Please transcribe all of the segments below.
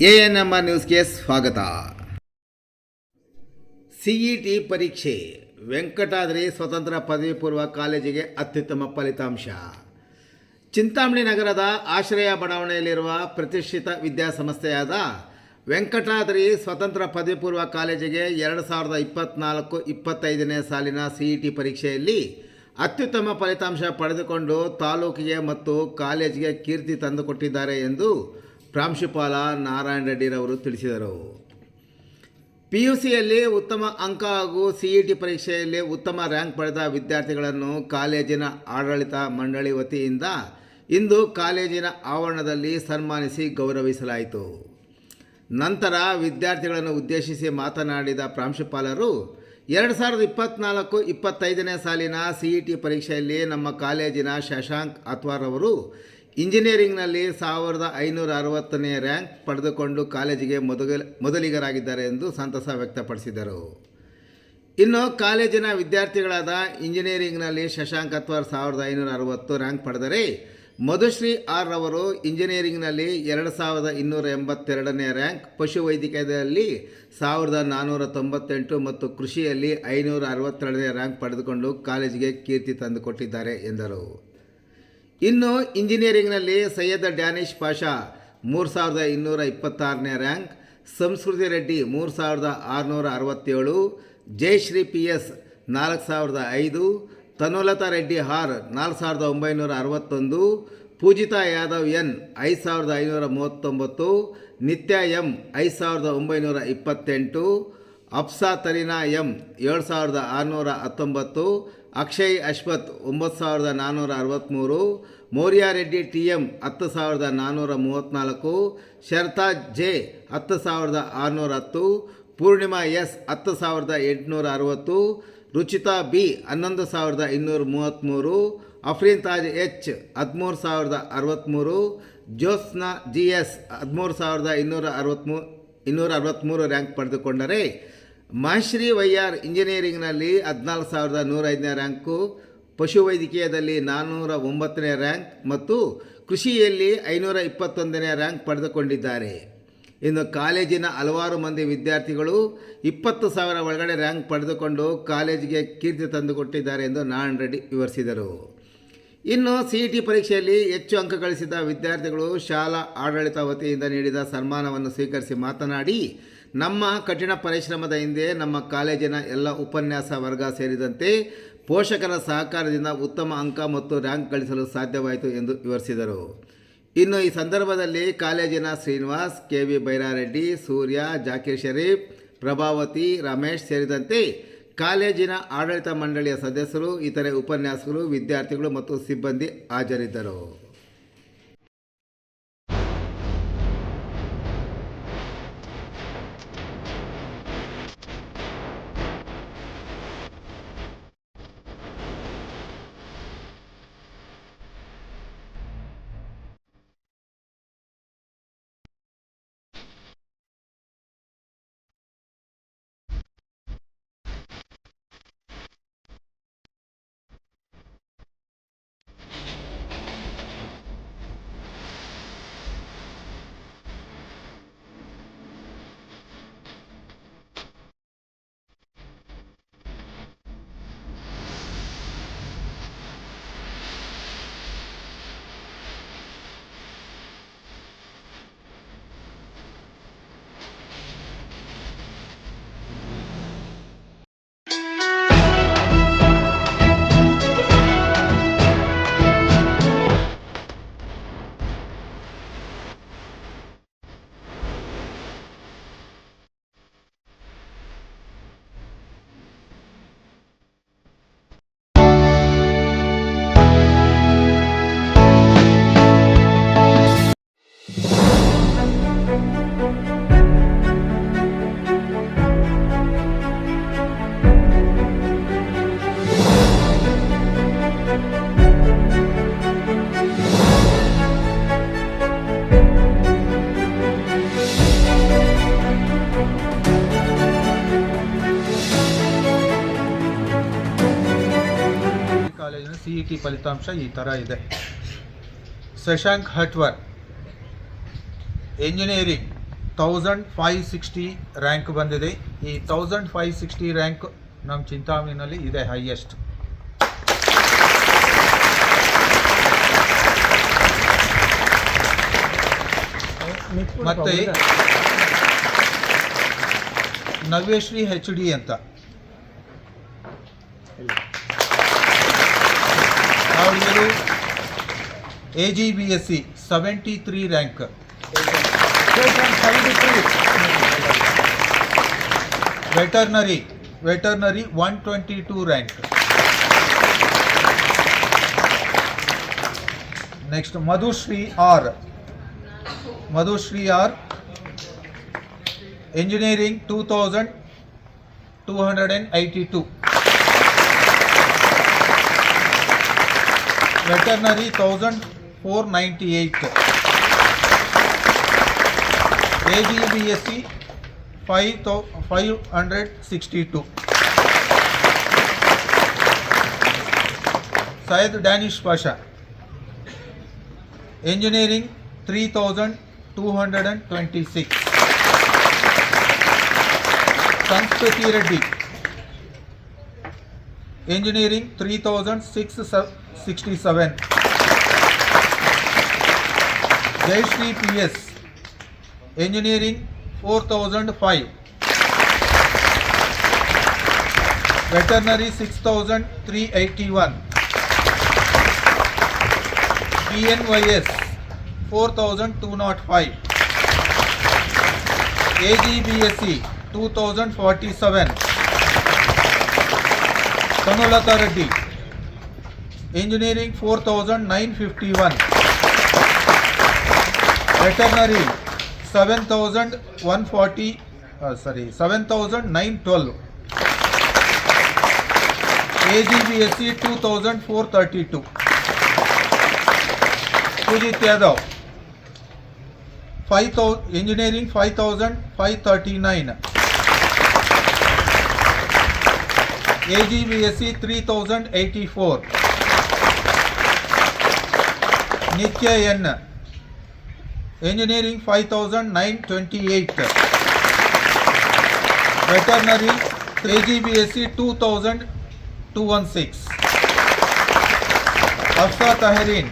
A N M R ನ್ಯೂಸ್ಗೆ ಸ್ವಾಗತ. CET ಪರೀಕ್ಷೆ. ವೆಂಕಟಾದ್ರಿ ಸ್ವತಂತ್ರ ಪದವಿ ಪೂರ್ವ ಕಾಲೇಜಿಗೆ ಅತ್ಯುತ್ತಮ ಫಲಿತಾಂಶ. ಚಿಂತಾಮಣಿ ನಗರದ ಆಶ್ರಯ ಬಡಾವಣೆಯಲ್ಲಿರುವ ಪ್ರತಿಷ್ಠಿತ ವಿದ್ಯಾಸಂಸ್ಥೆಯಾದ ವೆಂಕಟಾದ್ರಿ ಸ್ವತಂತ್ರ ಪದವಿ ಪೂರ್ವ ಕಾಲೇಜಿಗೆ ಎರಡು ಸಾವಿರದ ಇಪ್ಪತ್ತ್ನಾಲ್ಕು ಇಪ್ಪತ್ತೈದನೇ ಸಾಲಿನ ಸಿಇಟಿ ಪರೀಕ್ಷೆಯಲ್ಲಿ ಅತ್ಯುತ್ತಮ ಫಲಿತಾಂಶ ಪಡೆದುಕೊಂಡು ತಾಲೂಕಿಗೆ ಮತ್ತು ಕಾಲೇಜಿಗೆ ಕೀರ್ತಿ ತಂದುಕೊಟ್ಟಿದ್ದಾರೆ ಎಂದು ಪ್ರಾಂಶುಪಾಲ ನಾರಾಯಣ ರೆಡ್ಡಿರವರು ತಿಳಿಸಿದರು. ಪಿ ಯು ಸಿಯಲ್ಲಿ ಉತ್ತಮ ಅಂಕ ಹಾಗೂ ಸಿ ಇ ಟಿ ಪರೀಕ್ಷೆಯಲ್ಲಿ ಉತ್ತಮ ರ್ಯಾಂಕ್ ಪಡೆದ ವಿದ್ಯಾರ್ಥಿಗಳನ್ನು ಕಾಲೇಜಿನ ಆಡಳಿತ ಮಂಡಳಿ ವತಿಯಿಂದ ಇಂದು ಕಾಲೇಜಿನ ಆವರಣದಲ್ಲಿ ಸನ್ಮಾನಿಸಿ ಗೌರವಿಸಲಾಯಿತು. ನಂತರ ವಿದ್ಯಾರ್ಥಿಗಳನ್ನು ಉದ್ದೇಶಿಸಿ ಮಾತನಾಡಿದ ಪ್ರಾಂಶುಪಾಲರು, ಎರಡು ಸಾವಿರದ ಇಪ್ಪತ್ತ್ನಾಲ್ಕು ಇಪ್ಪತ್ತೈದನೇ ಸಾಲಿನ ಸಿ ಇ ಟಿ ಪರೀಕ್ಷೆಯಲ್ಲಿ ನಮ್ಮ ಕಾಲೇಜಿನ ಶಶಾಂಕ್ ಅತ್ವಾರವರು ಇಂಜಿನಿಯರಿಂಗ್ನಲ್ಲಿ ಸಾವಿರದ ಐನೂರ ಅರವತ್ತನೇ ರ್ಯಾಂಕ್ ಪಡೆದುಕೊಂಡು ಕಾಲೇಜಿಗೆ ಮೊದಲ ಮೊದಲಿಗರಾಗಿದ್ದಾರೆ ಎಂದು ಸಂತಸ ವ್ಯಕ್ತಪಡಿಸಿದರು. ಇನ್ನು ಕಾಲೇಜಿನ ವಿದ್ಯಾರ್ಥಿಗಳಾದ ಇಂಜಿನಿಯರಿಂಗ್ನಲ್ಲಿ ಶಶಾಂಕ್ ಅತ್ವಾರ್ ಸಾವಿರದ ಐನೂರ ಅರವತ್ತು ರ್ಯಾಂಕ್ ಪಡೆದರೆ ಮಧುಶ್ರೀ ಆರ್ ಅವರು ಇಂಜಿನಿಯರಿಂಗ್ನಲ್ಲಿ ಎರಡು ಸಾವಿರದ ಇನ್ನೂರ ಎಂಬತ್ತೆರಡನೇ ರ್ಯಾಂಕ್ ಪಶುವೈದ್ಯಕೀಯದಲ್ಲಿ ಸಾವಿರದ ನಾನ್ನೂರ ತೊಂಬತ್ತೆಂಟು ಮತ್ತು ಕೃಷಿಯಲ್ಲಿ ಐನೂರ ಅರವತ್ತೆರಡನೇ ರ್ಯಾಂಕ್ ಪಡೆದುಕೊಂಡು ಕಾಲೇಜಿಗೆ ಕೀರ್ತಿ ತಂದುಕೊಟ್ಟಿದ್ದಾರೆ ಎಂದರು. ಇನ್ನು ಇಂಜಿನಿಯರಿಂಗ್ನಲ್ಲಿ ಸೈಯದ್ ಡ್ಯಾನಿಶ್ ಪಾಷಾ, ಮೂರು ಸಾವಿರದ ಇನ್ನೂರ ಇಪ್ಪತ್ತಾರನೇ ರ್ಯಾಂಕ್, ಸಂಸ್ಕೃತಿ ರೆಡ್ಡಿ, ಮೂರು ಸಾವಿರದ ಆರುನೂರ ಅರವತ್ತೇಳು, ಜಯಶ್ರೀ ಪಿ ಎಸ್ ನಾಲ್ಕು ಸಾವಿರದ ಐದು, ತನುಲತಾ ರೆಡ್ಡಿ ಹಾರ್, ನಾಲ್ಕು ಸಾವಿರದ ಒಂಬೈನೂರ ಅರವತ್ತೊಂದು, ಪೂಜಿತಾ ಯಾದವ್ ಎನ್, ಐದು ಸಾವಿರದ ಐನೂರ ಮೂವತ್ತೊಂಬತ್ತು, ನಿತ್ಯ ಎಂ, ಐದು ಸಾವಿರದ ಒಂಬೈನೂರ ಇಪ್ಪತ್ತೆಂಟು ಅಪ್ಸಾ ತರೀನಾ ಎಂ, ಏಳು ಸಾವಿರದ ಆರುನೂರ ಹತ್ತೊಂಬತ್ತು ಅಕ್ಷಯ್ ಅಶ್ವಥ್ ಒಂಬತ್ತು ಸಾವಿರದ ನಾನ್ನೂರ ಅರವತ್ತ್ಮೂರು ಮೌರ್ಯಾರೆಡ್ಡಿ ಟಿ ಎಂ ಹತ್ತು ಸಾವಿರದ ನಾನ್ನೂರ ಮೂವತ್ತ್ನಾಲ್ಕು ಶರ್ತಾಜ್ ಜೆ ಹತ್ತು ಸಾವಿರದ ಆರುನೂರ ಹತ್ತು ಪೂರ್ಣಿಮಾ ಎಸ್ ಹತ್ತು ಸಾವಿರದ ಎಂಟುನೂರ ಅರವತ್ತು ರುಚಿತಾ ಬಿ ಹನ್ನೊಂದು ಸಾವಿರದ ಇನ್ನೂರ ಮೂವತ್ತ್ಮೂರು ಅಫ್ರೀನ್ ತಾಜ್ ಎಚ್ ಹದಿಮೂರು ಸಾವಿರದ ಅರವತ್ತ್ಮೂರು, ಜ್ಯೋತ್ಸ್ನಾ ಜಿ ಎಸ್ ಹದಿಮೂರು ಸಾವಿರದ ಇನ್ನೂರ ಅರವತ್ತ್ಮೂ ಇನ್ನೂರ ಅರವತ್ತ್ಮೂರು ರ್ಯಾಂಕ್ ಪಡೆದುಕೊಂಡರೆ ಮಹಶ್ರೀ ವೈಆರ್ ಇಂಜಿನಿಯರಿಂಗ್ನಲ್ಲಿ ಹದಿನಾಲ್ಕು ಸಾವಿರದ ನೂರೈದನೇ ರ್ಯಾಂಕು ಪಶುವೈದ್ಯಕೀಯದಲ್ಲಿ ನಾನ್ನೂರ ಒಂಬತ್ತನೇ ರ್ಯಾಂಕ್ ಮತ್ತು ಕೃಷಿಯಲ್ಲಿ ಐನೂರ ಇಪ್ಪತ್ತೊಂದನೇ ರ್ಯಾಂಕ್ ಪಡೆದುಕೊಂಡಿದ್ದಾರೆ. ಇನ್ನು ಕಾಲೇಜಿನ ಹಲವಾರು ಮಂದಿ ವಿದ್ಯಾರ್ಥಿಗಳು ಇಪ್ಪತ್ತು ಸಾವಿರ ಒಳಗಡೆ ರ್ಯಾಂಕ್ ಪಡೆದುಕೊಂಡು ಕಾಲೇಜಿಗೆ ಕೀರ್ತಿ ತಂದುಕೊಟ್ಟಿದ್ದಾರೆ ಎಂದು ನಾರಾಯಣ ರೆಡ್ಡಿ ವಿವರಿಸಿದರು. ಇನ್ನು ಸಿ ಇ ಟಿ ಪರೀಕ್ಷೆಯಲ್ಲಿ ಹೆಚ್ಚು ಅಂಕ ಗಳಿಸಿದ ವಿದ್ಯಾರ್ಥಿಗಳು ಶಾಲಾ ಆಡಳಿತ ವತಿಯಿಂದ ನೀಡಿದ ಸನ್ಮಾನವನ್ನು ಸ್ವೀಕರಿಸಿ ಮಾತನಾಡಿ ನಮ್ಮ ಕಠಿಣ ಪರಿಶ್ರಮದ ಹಿಂದೆ ನಮ್ಮ ಕಾಲೇಜಿನ ಎಲ್ಲ ಉಪನ್ಯಾಸ ವರ್ಗ ಸೇರಿದಂತೆ ಪೋಷಕರ ಸಹಕಾರದಿಂದ ಉತ್ತಮ ಅಂಕ ಮತ್ತು ರ್ಯಾಂಕ್ ಗಳಿಸಲು ಸಾಧ್ಯವಾಯಿತು ಎಂದು ವಿವರಿಸಿದರು. ಇನ್ನು ಈ ಸಂದರ್ಭದಲ್ಲಿ ಕಾಲೇಜಿನ ಶ್ರೀನಿವಾಸ್ ಕೆ ವಿ ಬೈರಾರೆಡ್ಡಿ, ಸೂರ್ಯ, ಜಾಕೀರ್ ಶರೀಫ್, ಪ್ರಭಾವತಿ, ರಮೇಶ್ ಸೇರಿದಂತೆ ಕಾಲೇಜಿನ ಆಡಳಿತ ಮಂಡಳಿಯ ಸದಸ್ಯರು, ಇತರೆ ಉಪನ್ಯಾಸಕರು, ವಿದ್ಯಾರ್ಥಿಗಳು ಮತ್ತು ಸಿಬ್ಬಂದಿ ಹಾಜರಿದ್ದರು. ಫಲಿತಾಂಶ ಈ ಥರ ಇದೆ. Shashank Hatwar engineering thousand five sixty rank ಬಂದಿದೆ. ಈ ತೌಸಂಡ್ ಫೈವ್ ಸಿಕ್ಸ್ಟಿ ರ್ಯಾಂಕ್ ನಮ್ಮ ಚಿಂತಾಮಣಿನಲ್ಲಿ ಇದೆ ಹೈಯೆಸ್ಟ್ ಮತ್ತೆ ನವ್ಯಶ್ರೀ ಹೆಚ್ ಡಿ ಅಂತ. A G B S C seventy three rank veterinary veterinary one twenty two rank next Madhushree R Madhushree R engineering 2282 veterinary 1498 AGBSC 562 Syed Danish Pasha engineering 3226 Sanskruti Reddy. Engineering 3667. Jayashree PS engineering four thousand five veterinary six thousand three eighty one BNYS four thousand two nought five AGBSC two thousand forty seven Kanulatha Reddy engineering four thousand nine fifty one veterinary seven thousand one forty sorry seven thousand nine twelve AGBSC two thousand four thirty two Sujit Yadav five थाउ engineering five thousand five thirty nine AGBSC three thousand eighty four Nitya N engineering 5928 veterinary AGBSC 2216 Hafsa Taharin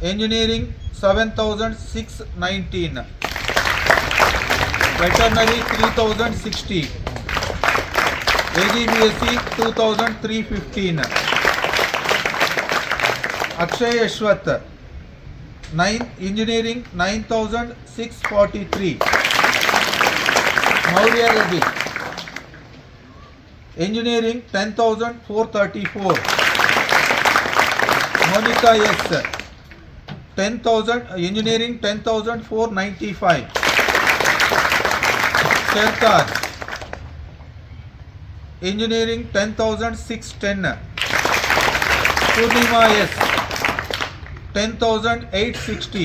engineering 7619 veterinary 3060 AGBSC 2315 Akshay Ashwath 9 engineering 9643 Maurya Reddy. Engineering 10434 Monica S. 10000 engineering 10495 Sherkar. Engineering 10610 Purnima S. Ten thousand eight sixty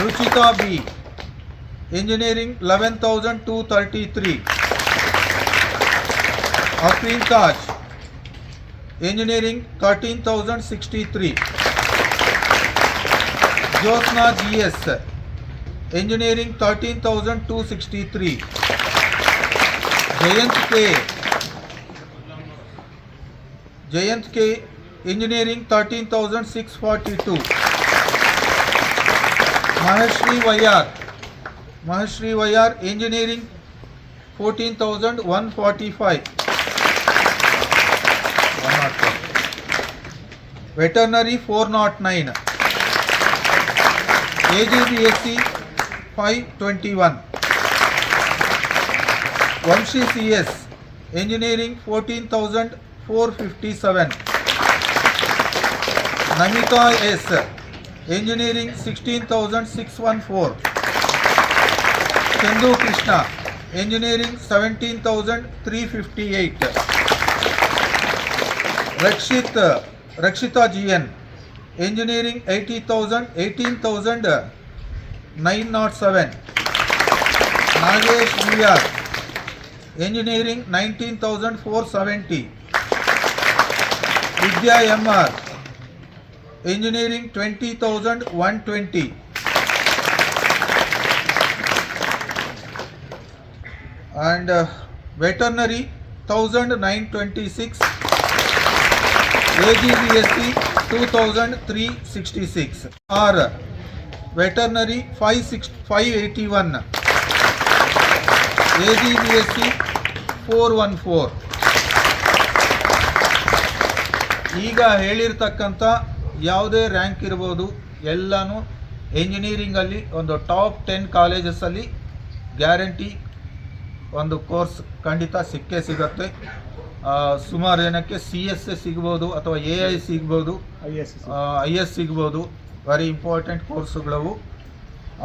Ruchitha B engineering eleven thousand two thirty three Afeen Taj engineering thirteen thousand sixty three Jyothna GS engineering thirteen thousand two sixty three Jayanth K Jayanth K engineering thirteen thousand six forty two. Maharshree YR. Maharshree YR engineering fourteen thousand one forty five. One nought veterinary four nought nine AGBSC five twenty one Vamshi CS engineering fourteen thousand four fifty seven Namitha S engineering sixteen thousand six one four Chandu Krishna engineering seventeen thousand three fifty eight Rakshith Rakshitha G N engineering eighty thousand eighteen thousand nine nought seven Nagesh न्यूयार engineering nineteen thousand four seventy Vidya M R engineering 20,120 and veterinary 1,926 AGGST 2,366 R veterinary 5,581 AGGST 414 ಯಾವುದೇ rank ಇರ್ಬೋದು ಎಲ್ಲನೂ ಎಂಜಿನಿಯರಿಂಗಲ್ಲಿ ಒಂದು top ten ಕಾಲೇಜಸಲ್ಲಿ guarantee ಒಂದು course ಖಂಡಿತ ಸಿಕ್ಕೇ ಸಿಗತ್ತೆ. ಸುಮಾರು ಜನಕ್ಕೆ ಸಿ ಎಸ್ ಎ ಸಿಗ್ಬೋದು ಅಥವಾ ಎ ಐ ಸಿಗ್ಬೋದು. ಐ ಎಸ್ ಸಿಗ್ಬೋದು. ವೆರಿ ಇಂಪಾರ್ಟೆಂಟ್ ಕೋರ್ಸುಗಳವು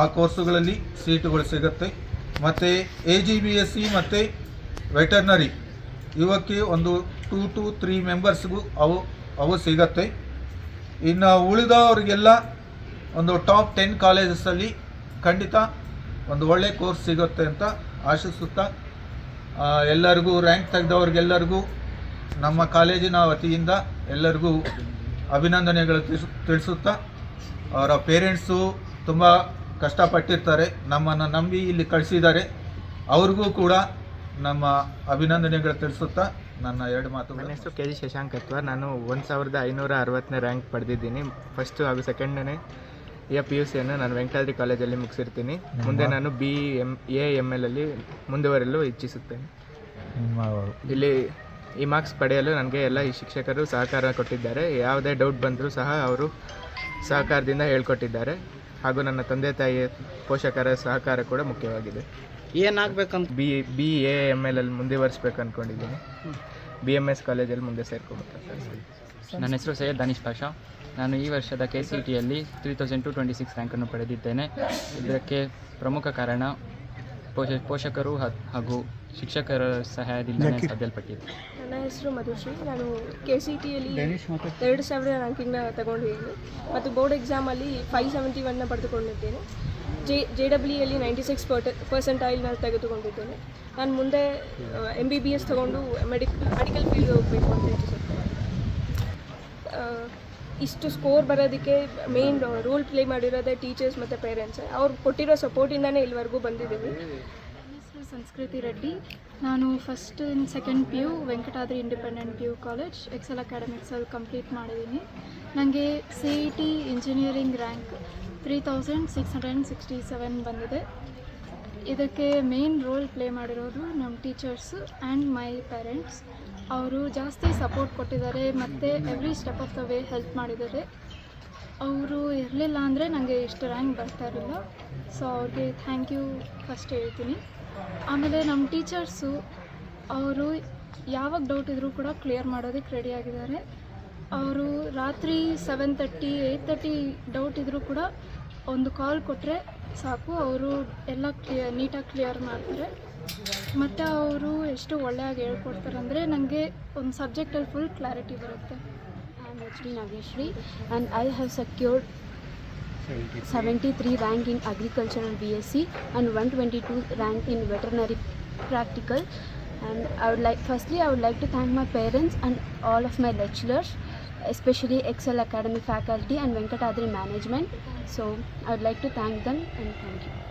ಆ ಕೋರ್ಸುಗಳಲ್ಲಿ ಸೀಟುಗಳು ಸಿಗುತ್ತೆ. ಮತ್ತು A G B S C ಮತ್ತು ವೆಟರ್ನರಿ ಇವಕ್ಕೆ ಒಂದು ಟೂ ಟು ತ್ರೀ ಮೆಂಬರ್ಸ್ಗೂ ಅವು ಅವು ಸಿಗತ್ತೆ. ಇನ್ನು ಉಳಿದವರಿಗೆಲ್ಲ ಒಂದು ಟಾಪ್ ಟೆನ್ ಕಾಲೇಜಸಲ್ಲಿ ಖಂಡಿತ ಒಂದು ಒಳ್ಳೆ ಕೋರ್ಸ್ ಸಿಗುತ್ತೆ ಅಂತ ಆಶಿಸುತ್ತಾ ಎಲ್ಲರಿಗೂ ರ್ಯಾಂಕ್ ತೆಗೆದವ್ರಿಗೆಲ್ಲರಿಗೂ ನಮ್ಮ ಕಾಲೇಜಿನ ವತಿಯಿಂದ ಎಲ್ಲರಿಗೂ ಅಭಿನಂದನೆಗಳು ತಿಳಿಸ್- ತಿಳಿಸುತ್ತಾ, ಅವರ ಪೇರೆಂಟ್ಸು ತುಂಬ ಕಷ್ಟಪಟ್ಟಿರ್ತಾರೆ, ನಮ್ಮನ್ನು ನಂಬಿ ಇಲ್ಲಿ ಕಳಿಸಿದ್ದಾರೆ, ಅವ್ರಿಗೂ ಕೂಡ ನಮ್ಮ ಅಭಿನಂದನೆಗಳು ತಿಳಿಸುತ್ತಾ ನನ್ನ ಎರಡು ಮಾತು ನನ್ನ ಹೆಸರು ಕೆ ಜಿ ಶಶಾಂಕ್ ಅತ್ವ ನಾನು ಒಂದು ಸಾವಿರದ ಐನೂರ ಅರವತ್ತನೇ ರ್ಯಾಂಕ್ ಪಡೆದಿದ್ದೀನಿ. ಫಸ್ಟು ಹಾಗೂ ಸೆಕೆಂಡನೇ ಈಗ ಪಿ ಯು ಸಿಯನ್ನು ನಾನು ವೆಂಕಟಾದ್ರಿ ಕಾಲೇಜಲ್ಲಿ ಮುಗಿಸಿರ್ತೀನಿ. ಮುಂದೆ ನಾನು B M A M L ಅಲ್ಲಿ ಮುಂದುವರೆಯಲು ಇಚ್ಛಿಸುತ್ತೇನೆ. ಇಲ್ಲಿ ಈ ಮಾರ್ಕ್ಸ್ ಪಡೆಯಲು ನನಗೆ ಎಲ್ಲ ಈ ಶಿಕ್ಷಕರು ಸಹಕಾರ ಕೊಟ್ಟಿದ್ದಾರೆ. ಯಾವುದೇ ಡೌಟ್ ಬಂದರೂ ಸಹ ಅವರು ಸಹಕಾರದಿಂದ ಹೇಳ್ಕೊಟ್ಟಿದ್ದಾರೆ. ಹಾಗೂ ನನ್ನ ತಂದೆ ತಾಯಿಯ ಪೋಷಕರ ಸಹಕಾರ ಕೂಡ ಮುಖ್ಯವಾಗಿದೆ. ಏನಾಗಬೇಕಂತ? B B A M L ಅಲ್ಲಿ ಮುಂದುವರಿಸ್ಬೇಕು ಅಂದ್ಕೊಂಡಿದ್ದೀನಿ ಬಿ ಎಂ ಎಸ್ ಕಾಲೇಜಲ್ಲಿ ಮುಂದೆ ಸೇರ್ಕೋಬೇಕು ನನ್ನ ಹೆಸರು ಸೈಯದ್ ದಾನಿಶ್ ಪಾಷಾ. ನಾನು ಈ ವರ್ಷದ K C ಟಿಯಲ್ಲಿ three thousand two twenty six ರ್ಯಾಂಕನ್ನು ಪಡೆದಿದ್ದೇನೆ. ಇದಕ್ಕೆ ಪ್ರಮುಖ ಕಾರಣ ಪೋಷ ಪೋಷಕರು ಹಾಗೂ ಶಿಕ್ಷಕರ ಸಹಾಯದಿಂದ ಸಾಧ್ಯಲ್ಪಟ್ಟಿದೆ. ನನ್ನ ಹೆಸರು ಮಧುಶ್ರೀ. ನಾನು ಕೆ ಸಿ ಟಿಯಲ್ಲಿ ಎರಡು ಸಾವಿರ ರ್ಯಾಂಕಿಂಗ್ನ ತಗೊಂಡಿದ್ದೀನಿ. ಮತ್ತು ಬೋರ್ಡ್ ಎಕ್ಸಾಮಲ್ಲಿ ಫೈವ್ ಸೆವೆಂಟಿ ಒನ್ನ ಪಡೆದುಕೊಂಡಿದ್ದೇನೆ. ಜೆ ಜೆ ಡಬ್ಲ್ಯೂಯಲ್ಲಿ ನೈಂಟಿ ಸಿಕ್ಸ್ ಪರ್ಸೆಂಟೈಲ್ನ ತೆಗೆದುಕೊಂಡಿದ್ದೇನೆ. ನಾನು ಮುಂದೆ ಎಂ ಬಿ ಬಿ ಎಸ್ ತೊಗೊಂಡು ಮೆಡಿಕ್ ಮೆಡಿಕಲ್ ಫೀಲ್ಡ್ ಹೋಗಬೇಕು ಅಂತ ಆ, ಇಷ್ಟು ಸ್ಕೋರ್ ಬರೋದಕ್ಕೆ ಮೇನ್ ರೋಲ್ ಪ್ಲೇ ಮಾಡಿರೋದೇ ಟೀಚರ್ಸ್ ಮತ್ತು ಪೇರೆಂಟ್ಸ್ ಅವ್ರು ಕೊಟ್ಟಿರೋ ಸಪೋರ್ಟಿಂದನೇ ಇಲ್ಲಿವರೆಗೂ ಬಂದಿದ್ದೀವಿ. ಹೆಸರು ಸಂಸ್ಕೃತಿ ರೆಡ್ಡಿ. ನಾನು first in second P U Venkatadri independent P U college Excel ಅಕಾಡೆಮಿಕ್ಸಲ್ಲಿ complete ಮಾಡಿದ್ದೀನಿ. ನನಗೆ C E T engineering rank three thousand six hundred and sixty seven ಬಂದಿದೆ. ಇದಕ್ಕೆ ಮೇನ್ ರೋಲ್ ಪ್ಲೇ ಮಾಡಿರೋದು ನಮ್ಮ ಟೀಚರ್ಸು ಆ್ಯಂಡ್ ಮೈ ಪೇರೆಂಟ್ಸ್ ಅವರು ಜಾಸ್ತಿ support ಕೊಟ್ಟಿದ್ದಾರೆ, ಮತ್ತು every step of the way help ಮಾಡಿದ್ದಾರೆ. ಅವರು ಇರಲಿಲ್ಲ ಅಂದರೆ ನನಗೆ ಇಷ್ಟು ರ್ಯಾಂಕ್ ಬರ್ತಾ ಇರಲಿಲ್ಲ. ಸೊ ಅವ್ರಿಗೆ ಥ್ಯಾಂಕ್ ಯು ಫಸ್ಟ್ ಹೇಳ್ತೀನಿ. ಆಮೇಲೆ ನಮ್ಮ ಟೀಚರ್ಸು ಅವರು ಯಾವಾಗ ಡೌಟ್ ಇದ್ದರೂ ಕೂಡ ಕ್ಲಿಯರ್ ಮಾಡೋದಕ್ಕೆ ರೆಡಿಯಾಗಿದ್ದಾರೆ ಅವರು ರಾತ್ರಿ seven thirty eight thirty doubt ಇದ್ದರೂ ಕೂಡ ಒಂದು ಕಾಲ್ ಕೊಟ್ಟರೆ ಸಾಕು. ಅವರು ಎಲ್ಲ ಕ್ಲಿಯರ್ ನೀಟಾಗಿ ಕ್ಲಿಯರ್ ಮಾಡ್ತಾರೆ. ಮತ್ತು ಅವರು ಎಷ್ಟು ಒಳ್ಳೆಯಾಗಿ ಹೇಳ್ಕೊಡ್ತಾರಂದರೆ ನನಗೆ ಒಂದು ಸಬ್ಜೆಕ್ಟಲ್ಲಿ ಫುಲ್ ಕ್ಲಾರಿಟಿ ಬರುತ್ತೆ. And H D Nageshwari and I have secured seventy three rank in agricultural B S C and one twenty two rank in veterinary practical and I would like firstly I would like to thank my parents and all of my lecturers especially Excel Academy faculty and Venkatadri management. So I would like to thank them and thank you